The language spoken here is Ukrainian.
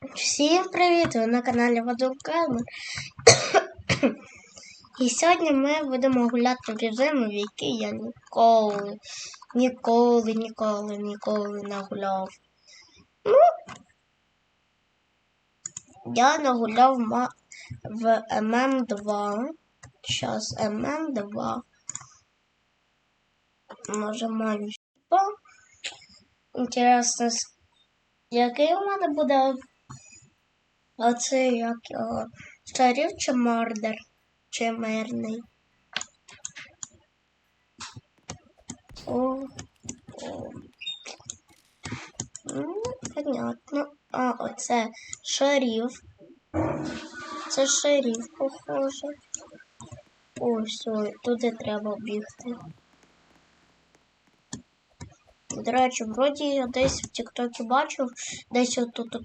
Всім привіт! Ви на каналі Водокамер. І сьогодні ми будемо гуляти в режимі, в який я ніколи, ніколи, ніколи, ніколи не гуляв. Ну, я нагуляв ма- в ММ2. Зараз ММ2. Нажимаю. Інтересно, який у мене буде оцей як його шарів чи мордер, чи мирний. О, о. Ну, понятно. А, оце шарів. Це шарів, похоже. О, все, туди треба бігти. До речі, вроді я десь в Тіктокі бачив, десь отут от